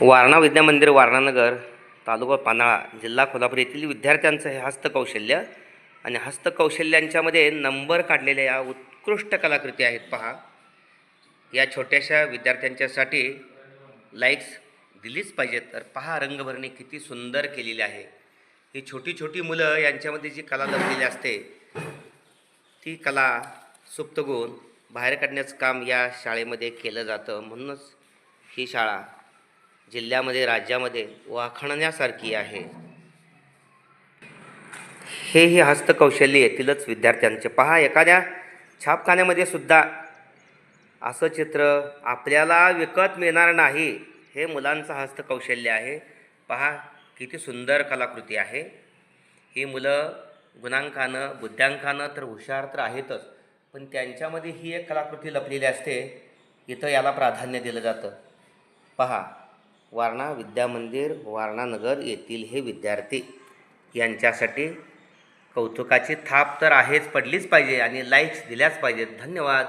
वारणा विद्यामंदिर वारणानगर तालुका पानाळा जिल्हा कोल्हापूर येथील विद्यार्थ्यांचं हे हस्तकौशल्य आणि हस्तकौशल्यांच्यामध्ये नंबर काढलेल्या या उत्कृष्ट कलाकृती आहेत पहा. या छोट्याशा विद्यार्थ्यांच्यासाठी लाईक्स दिलीच पाहिजेत. तर पहा रंगभरणी किती सुंदर केलेली आहे. ही छोटी छोटी मुलं यांच्यामध्ये जी कला लपलेली असते ती कला सुप्त गुण बाहेर काढण्याचं काम या शाळेमध्ये केलं जातं. म्हणूनच ही शाळा जिल्ह्यामध्ये राज्यामध्ये वाखाणण्यासारखी आहे. हे ही हस्तकौशल्य येथीलच विद्यार्थ्यांचे. पहा एखाद्या छापखान्यामध्ये सुद्धा असं चित्र आपल्याला विकत मिळणार नाही. हे मुलांचं हस्तकौशल्य आहे. पहा किती सुंदर कलाकृती आहे. ही मुलं गुणांकानं बुद्ध्यांकानं तर हुशार तर आहेतच पण त्यांच्यामध्ये ही एक कलाकृती लपलेली असते. इथं याला प्राधान्य दिलं जातं. पहा वारणा विद्यामंदिर वारणानगर येथील हे विद्यार्थी यांच्यासाठी कौतुकाची थाप तर आहेच पडलीच पाहिजे आणि लाईक्स दिल्याच पाहिजेत. धन्यवाद.